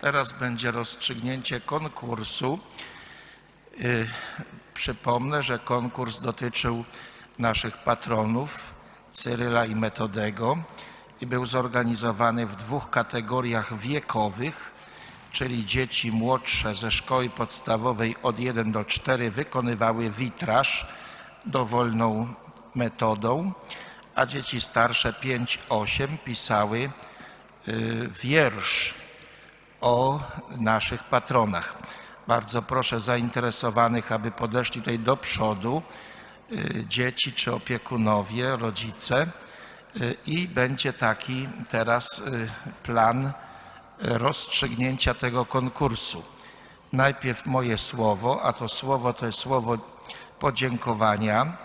Teraz będzie rozstrzygnięcie konkursu. Y, Przypomnę, że konkurs dotyczył naszych patronów Cyryla i Metodego i był zorganizowany w dwóch kategoriach wiekowych, czyli dzieci młodsze ze szkoły podstawowej od 1 do 4 wykonywały witraż dowolną metodą, a dzieci starsze 5-8 pisały y, wiersz o naszych patronach. Bardzo proszę zainteresowanych, aby podeszli tutaj do przodu, y, dzieci czy opiekunowie, rodzice y, i będzie taki teraz y, plan rozstrzygnięcia tego konkursu. Najpierw moje słowo, a to słowo to jest słowo podziękowania,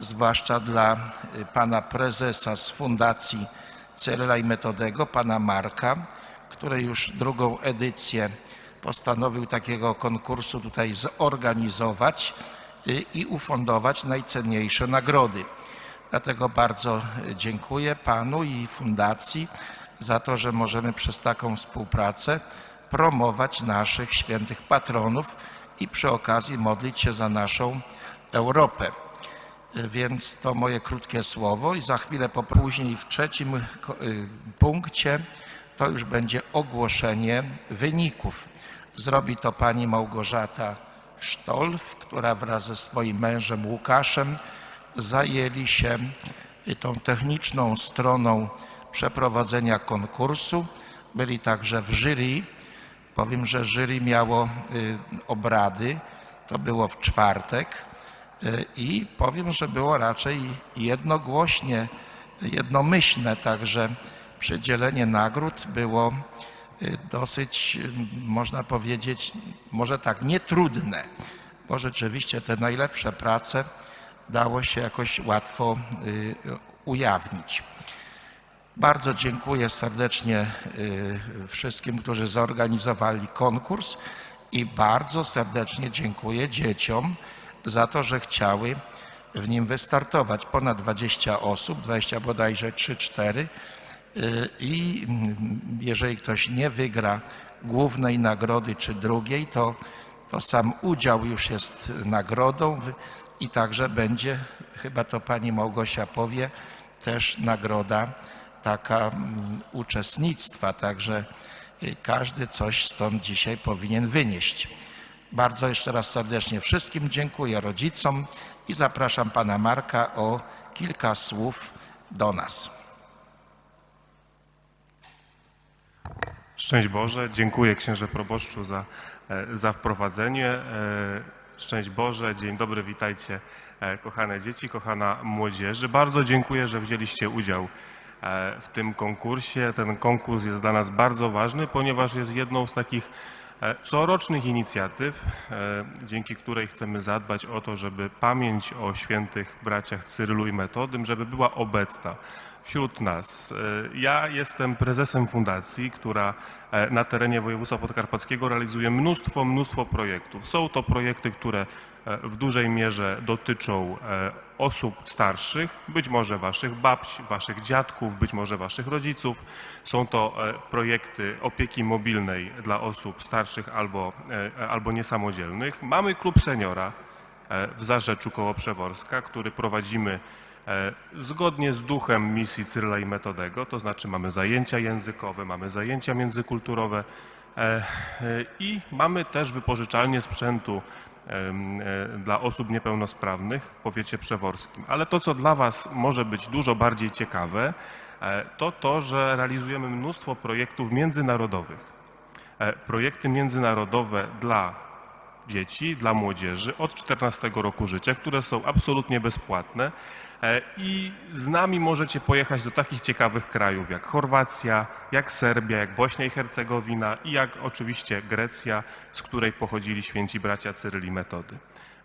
zwłaszcza dla pana prezesa z Fundacji Cyryla i Metodego, pana Marka, który już drugą edycję postanowił takiego konkursu tutaj zorganizować y, i ufundować najcenniejsze nagrody. Dlatego bardzo y, dziękuję panu i fundacji za to, że możemy przez taką współpracę promować naszych świętych patronów i przy okazji modlić się za naszą Europę. Y, Więc to moje krótkie słowo i za chwilę po później w trzecim punkcie to już będzie ogłoszenie wyników. Zrobi to pani Małgorzata Sztolf, która wraz ze swoim mężem Łukaszem zajęli się tą techniczną stroną przeprowadzenia konkursu. Byli także w jury. Powiem, że jury miało y, obrady. To było w czwartek. Y, I powiem, że było raczej jednogłośnie, jednomyślne, także przydzielenie nagród było y, dosyć, y, można powiedzieć, może tak, nietrudne, bo rzeczywiście te najlepsze prace dało się jakoś łatwo y, ujawnić. Bardzo dziękuję serdecznie wszystkim, którzy zorganizowali konkurs i bardzo serdecznie dziękuję dzieciom za to, że chciały w nim wystartować. Ponad 20 osób, 20 bodajże 3-4 y, i mm, jeżeli ktoś nie wygra głównej nagrody czy drugiej, to, to sam udział już jest nagrodą i także będzie, chyba to pani Małgosia powie, też nagroda taka mm, uczestnictwa, także y, każdy coś stąd dzisiaj powinien wynieść. Bardzo jeszcze raz serdecznie wszystkim dziękuję rodzicom i zapraszam pana Marka o kilka słów do nas. Szczęść Boże, dziękuję księże proboszczu za, e, za wprowadzenie. E, Szczęść Boże, dzień dobry, witajcie e, kochane dzieci, kochana młodzieży. Bardzo dziękuję, że wzięliście udział w tym konkursie. Ten konkurs jest dla nas bardzo ważny, ponieważ jest jedną z takich corocznych inicjatyw, dzięki której chcemy zadbać o to, żeby pamięć o świętych braciach Cyrylu i Metodym, żeby była obecna wśród nas. E, Ja jestem prezesem fundacji, która e, na terenie województwa podkarpackiego realizuje mnóstwo, mnóstwo projektów. Są to projekty, które e, w dużej mierze dotyczą osób starszych, być może waszych babci, waszych dziadków, być może waszych rodziców. Są to projekty opieki mobilnej dla osób starszych albo, albo niesamodzielnych. Mamy klub seniora w Zarzeczu koło Przeworska, który prowadzimy zgodnie z duchem misji Cyryla i Metodego, to znaczy mamy zajęcia językowe, mamy zajęcia międzykulturowe e, e, i mamy też wypożyczalnię sprzętu e, dla osób niepełnosprawnych w powiecie przeworskim. Ale to, co dla Was może być dużo bardziej ciekawe, e, to to, że realizujemy mnóstwo projektów międzynarodowych. E, Projekty międzynarodowe dla dzieci, dla młodzieży od 14 roku życia, które są absolutnie bezpłatne E, i z nami możecie pojechać do takich ciekawych krajów jak Chorwacja, jak Serbia, jak Bośnia i Hercegowina i jak oczywiście Grecja, z której pochodzili święci bracia Cyryl i Metody.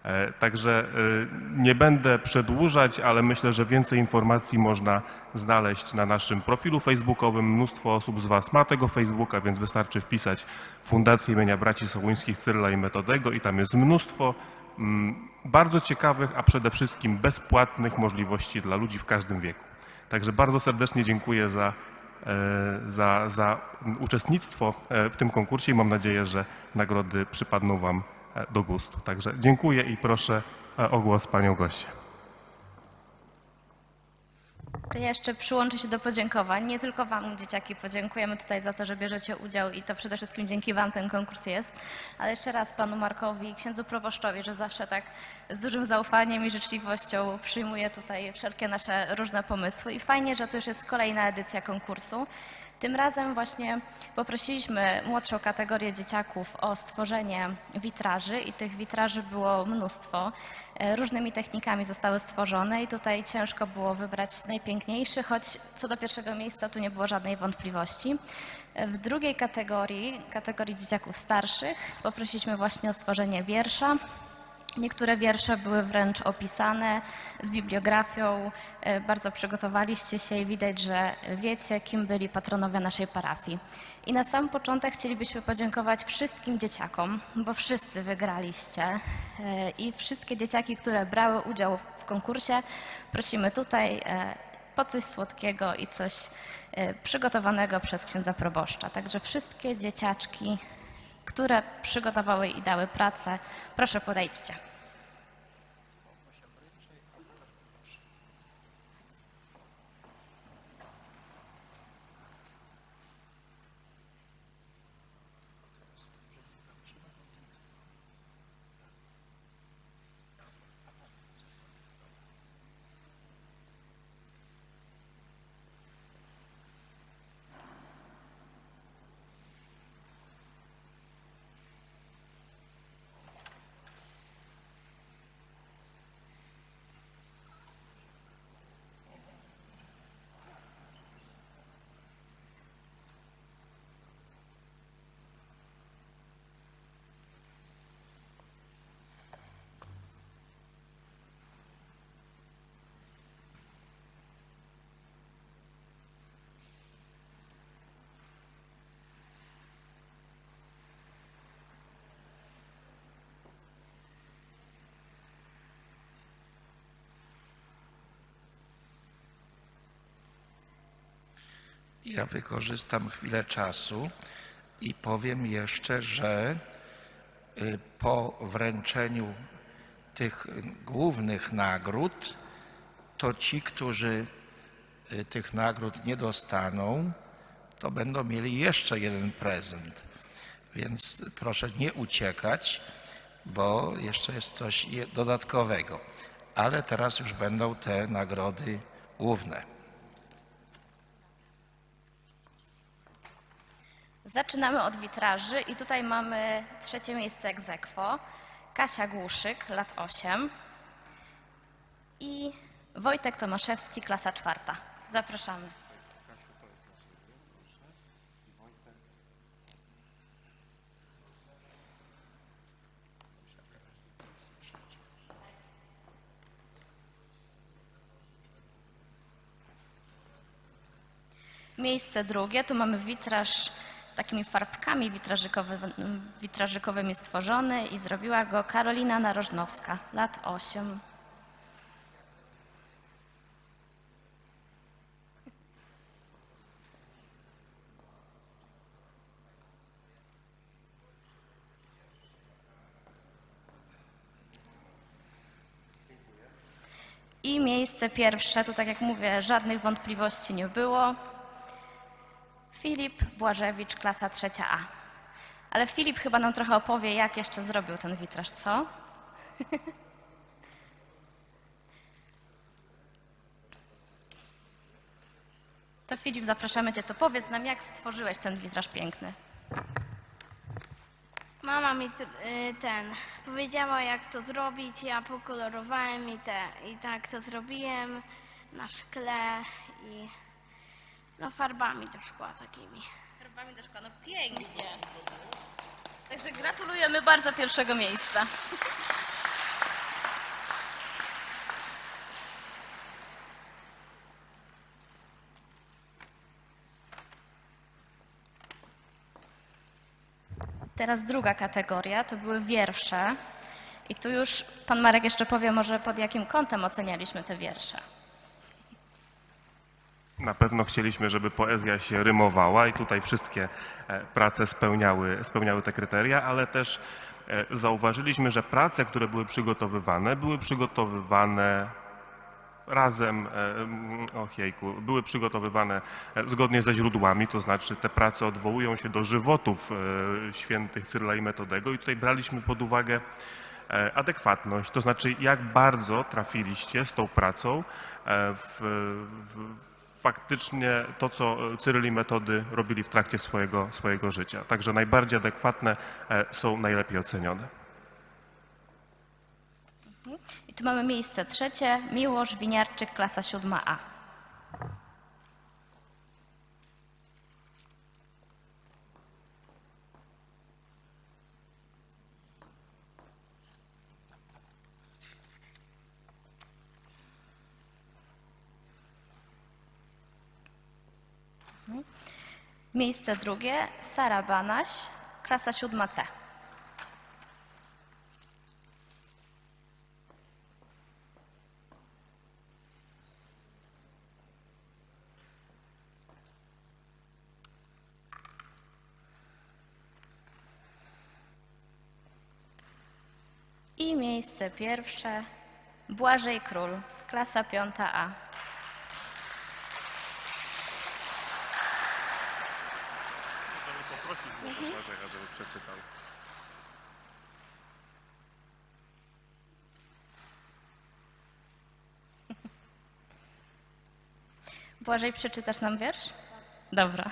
E, Także e, nie będę przedłużać, ale myślę, że więcej informacji można znaleźć na naszym profilu facebookowym. Mnóstwo osób z Was ma tego Facebooka, więc wystarczy wpisać Fundację imienia Braci Sołuńskich Cyryla i Metodego i tam jest mnóstwo mm, bardzo ciekawych, a przede wszystkim bezpłatnych możliwości dla ludzi w każdym wieku. Także bardzo serdecznie dziękuję za za, za uczestnictwo e, w tym konkursie i mam nadzieję, że nagrody przypadną Wam e, do gustu. Także dziękuję i proszę e, o głos Panią Gosię. To ja jeszcze przyłączę się do podziękowań. Nie tylko Wam, dzieciaki, podziękujemy tutaj za to, że bierzecie udział i to przede wszystkim dzięki Wam ten konkurs jest, ale jeszcze raz Panu Markowi i księdzu proboszczowi, że zawsze tak z dużym zaufaniem i życzliwością przyjmuje tutaj wszelkie nasze różne pomysły i fajnie, że to już jest kolejna edycja konkursu. Tym razem właśnie poprosiliśmy młodszą kategorię dzieciaków o stworzenie witraży i tych witraży było mnóstwo. E, Różnymi technikami zostały stworzone i tutaj ciężko było wybrać najpiękniejszy, choć co do pierwszego miejsca tu nie było żadnej wątpliwości. E, W drugiej kategorii, kategorii dzieciaków starszych, poprosiliśmy właśnie o stworzenie wiersza. Niektóre wiersze były wręcz opisane z bibliografią. E, Bardzo przygotowaliście się i widać, że wiecie, kim byli patronowie naszej parafii. I na sam początek chcielibyśmy podziękować wszystkim dzieciakom, bo wszyscy wygraliście. E, I wszystkie dzieciaki, które brały udział w konkursie, prosimy tutaj e, po coś słodkiego i coś przygotowanego przez księdza proboszcza. Także wszystkie dzieciaczki które przygotowały i dały pracę. Proszę podejdźcie. Ja wykorzystam chwilę czasu i powiem jeszcze, że y, po wręczeniu tych głównych nagród, to ci, którzy y, tych nagród nie dostaną, to będą mieli jeszcze jeden prezent. Więc proszę nie uciekać, bo jeszcze jest coś dodatkowego. Ale teraz już będą te nagrody główne. Zaczynamy od witraży i tutaj mamy trzecie miejsce ex aequo. Kasia Głuszyk, lat 8 i Wojtek Tomaszewski, klasa czwarta. Zapraszamy. Miejsce drugie, tu mamy witraż takimi farbkami witrażykowy, witrażykowymi stworzony i zrobiła go Karolina Narożnowska, lat 8. I miejsce pierwsze, tu tak jak mówię, żadnych wątpliwości nie było. Filip Błażewicz, klasa trzecia A. Ale Filip chyba nam trochę opowie, jak jeszcze zrobił ten witraż, co? To Filip, zapraszamy Cię, to powiedz nam, jak stworzyłeś ten witraż piękny. Mama mi y, ten powiedziała, jak to zrobić. Ja pokolorowałem i, te, i tak to zrobiłem na szkle i no farbami do szkła takimi. Farbami do szkła, no pięknie. Także gratulujemy bardzo pierwszego miejsca. Teraz druga kategoria, to były wiersze. I tu już pan Marek jeszcze powie może pod jakim kątem ocenialiśmy te wiersze. Na pewno chcieliśmy, żeby poezja się rymowała i tutaj wszystkie e, prace spełniały, spełniały te kryteria, ale też e, zauważyliśmy, że prace, które były przygotowywane, były przygotowywane razem, e, mm, och jejku, były przygotowywane zgodnie ze źródłami, to znaczy te prace odwołują się do żywotów świętych Cyryla i Metodego i tutaj braliśmy pod uwagę adekwatność, to znaczy jak bardzo trafiliście z tą pracą w, w faktycznie to, co Cyryl i Metody robili w trakcie swojego, swojego życia. Także najbardziej adekwatne e, są najlepiej ocenione. I tu mamy miejsce trzecie, Miłosz Winiarczyk, klasa 7a. Miejsce drugie, Sara Banaś, klasa 7c. I miejsce pierwsze, Błażej Król, klasa 5a. Możemy może Błażeja, żeby przeczytał. Błażej, przeczytasz nam wiersz? Dobra.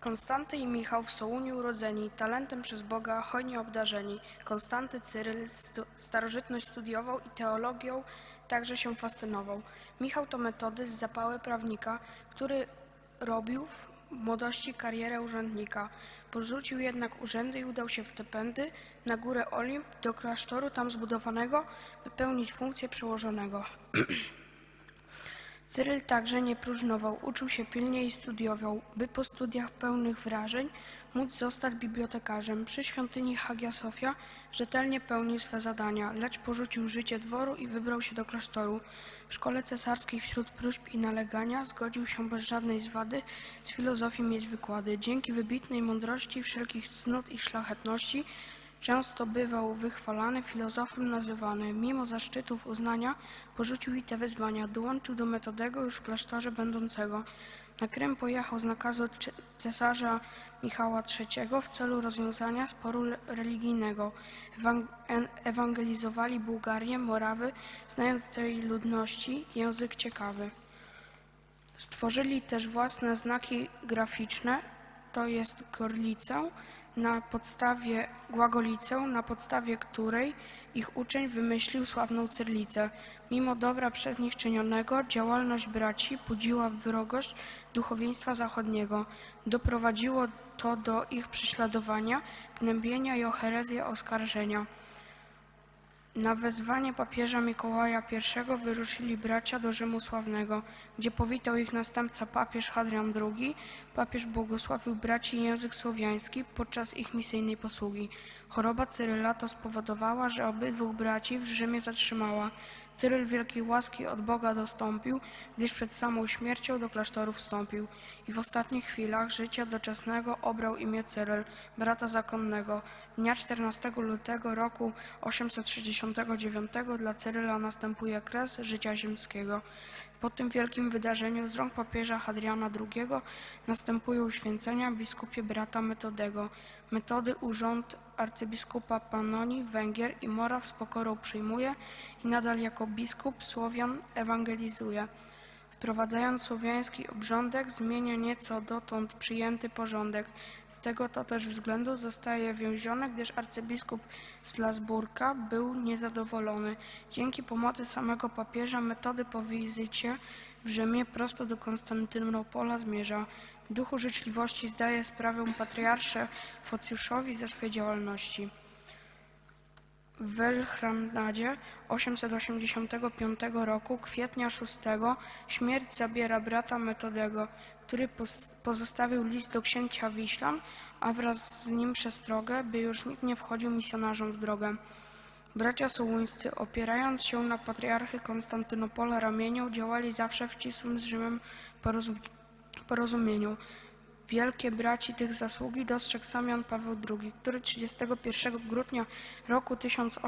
Konstanty i Michał w Sołuniu urodzeni, talentem przez Boga hojnie obdarzeni. Konstanty Cyryl stu, starożytność studiował i teologią także się fascynował. Michał to metody z zapały prawnika, który robił w młodości karierę urzędnika. Porzucił jednak urzędy i udał się w Tepędy na górę Olimp do klasztoru tam zbudowanego, by pełnić funkcję przełożonego. Cyryl także nie próżnował, uczył się pilnie i studiował, by po studiach pełnych wrażeń móc zostać bibliotekarzem. Przy świątyni Hagia Sofia rzetelnie pełnił swe zadania, lecz porzucił życie dworu i wybrał się do klasztoru. W szkole cesarskiej wśród próśb i nalegania zgodził się bez żadnej zwady z filozofii mieć wykłady. Dzięki wybitnej mądrości, wszelkich cnót i szlachetności Często bywał wychwalany, filozofem nazywany. Mimo zaszczytów uznania porzucił i te wyzwania. Dołączył do Metodego już w klasztorze będącego. Na Krym pojechał z nakazu cesarza Michała III w celu rozwiązania sporu religijnego. Ewangelizowali Bułgarię, Morawy, znając tej ludności język ciekawy. Stworzyli też własne znaki graficzne, to jest gorlicę, na podstawie głagolicę, na podstawie której ich uczeń wymyślił sławną cyrlicę. Mimo dobra przez nich czynionego, działalność braci budziła wrogość duchowieństwa zachodniego. Doprowadziło to do ich prześladowania, gnębienia i o herezję oskarżenia. Na wezwanie papieża Mikołaja I wyruszyli bracia do Rzymu Sławnego, gdzie powitał ich następca papież Hadrian II. Papież błogosławił braci język słowiański podczas ich misyjnej posługi. Choroba Cyryla to spowodowała, że obydwóch braci w Rzymie zatrzymała. Cyryl wielkiej łaski od Boga dostąpił, gdyż przed samą śmiercią do klasztoru wstąpił i w ostatnich chwilach życia doczesnego obrał imię Cyryl, brata zakonnego. Dnia 14 lutego roku 869 dla Cyryla następuje kres życia ziemskiego. Po tym wielkim wydarzeniu z rąk papieża Hadriana II następują święcenia biskupie brata Metodego. Metody urząd arcybiskupa Pannonii, Węgier i Moraw z pokorą przyjmuje i nadal jako biskup Słowian ewangelizuje. Wprowadzając słowiański obrządek, zmienia nieco dotąd przyjęty porządek. Z tego to też względu zostaje więziony, gdyż arcybiskup Slasburka był niezadowolony. Dzięki pomocy samego papieża metody po wizycie w Rzymie prosto do Konstantynopola zmierza. W duchu życzliwości zdaje sprawę patriarsze Focjuszowi ze swej działalności. W Welchramnadzie 885 roku, kwietnia 6, śmierć zabiera brata Metodego, który pozostawił list do księcia Wiślan, a wraz z nim przestrogę, by już nikt nie wchodził misjonarzom w drogę. Bracia sołuńscy, opierając się na patriarchy Konstantynopola ramieniu, działali zawsze w ścisłym z Rzymem porozum- porozumieniu. Wielkie braci tych zasługi dostrzegł sam Jan Paweł II, który 31 grudnia roku 18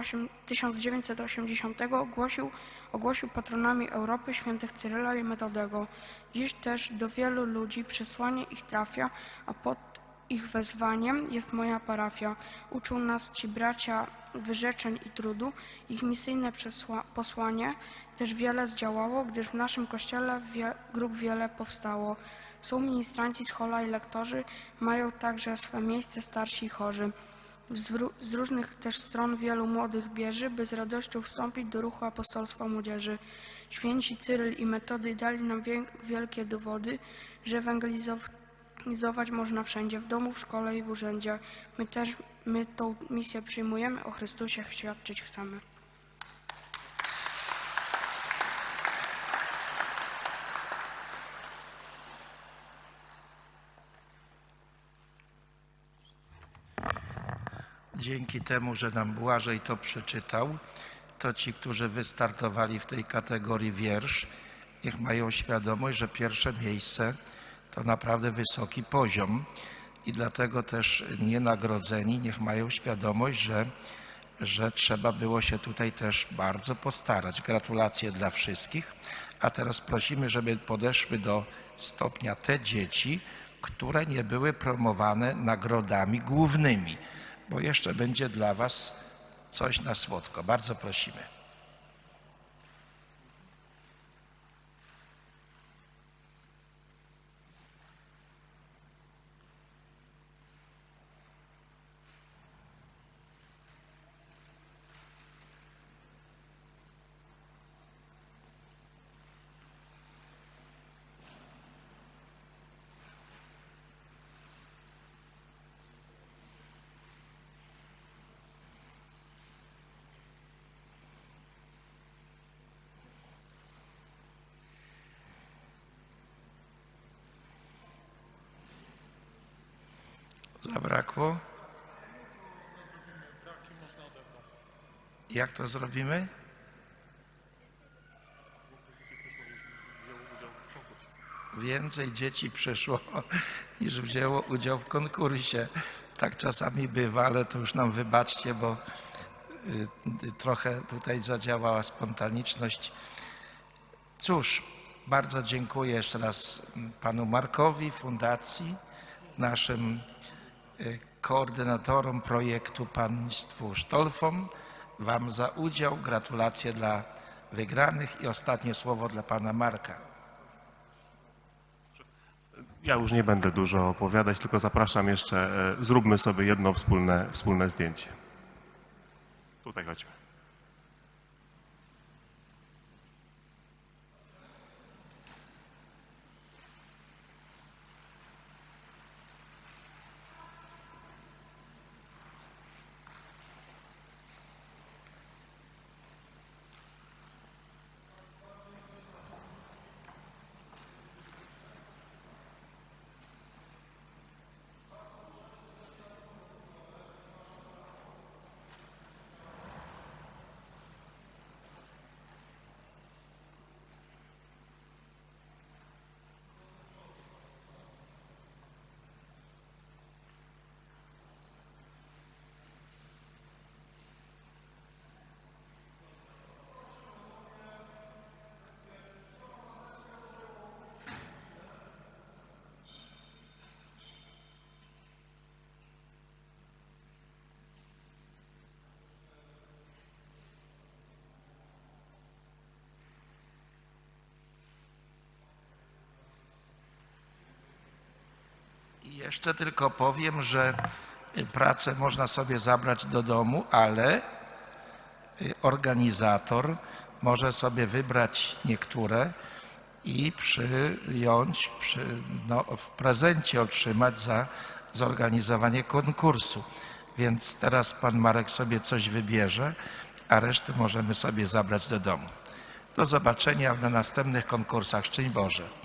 1980 ogłosił, ogłosił patronami Europy świętych Cyryla i Metodego. Dziś też do wielu ludzi przesłanie ich trafia, a pod ich wezwaniem jest moja parafia. Uczą nas ci bracia wyrzeczeń i trudu. Ich misyjne posłanie też wiele zdziałało, gdyż w naszym kościele wie- grup wiele powstało. Są ministranci z hola i lektorzy, mają także swe miejsce starsi i chorzy. Z, różnych też stron wielu młodych bierze, by z radością wstąpić do ruchu apostolstwa młodzieży. Święci Cyryl i Metody dali nam wielkie dowody, że ewangelizować można wszędzie, w domu, w szkole i w urzędzie. My też my tą misję przyjmujemy, o Chrystusie świadczyć chcemy. Dzięki temu, że nam Błażej to przeczytał, to ci, którzy wystartowali w tej kategorii wiersz, niech mają świadomość, że pierwsze miejsce to naprawdę wysoki poziom i dlatego też nienagrodzeni niech mają świadomość, że, że trzeba było się tutaj też bardzo postarać. Gratulacje dla wszystkich. A teraz prosimy, żeby podeszły do stopnia te dzieci, które nie były promowane nagrodami głównymi, bo jeszcze będzie dla Was coś na słodko. Bardzo prosimy. Zabrakło? Jak to zrobimy? Więcej dzieci przyszło niż wzięło udział w konkursie. Tak czasami bywa, ale to już nam wybaczcie, bo y, trochę tutaj zadziałała spontaniczność. Cóż, bardzo dziękuję jeszcze raz mm, panu Markowi, fundacji, naszym y, koordynatorom projektu państwu Sztolfom, wam za udział. Gratulacje dla wygranych i ostatnie słowo dla pana Marka. Ja już nie będę dużo opowiadać, tylko zapraszam jeszcze, e, zróbmy sobie jedno wspólne, wspólne zdjęcie. Tutaj chodźmy. Jeszcze tylko powiem, że y, pracę można sobie zabrać do domu, ale y, organizator może sobie wybrać niektóre i przyjąć, przy, no, w prezencie otrzymać za zorganizowanie konkursu. Więc teraz pan Marek sobie coś wybierze, a resztę możemy sobie zabrać do domu. Do zobaczenia na następnych konkursach. Szczęść Boże.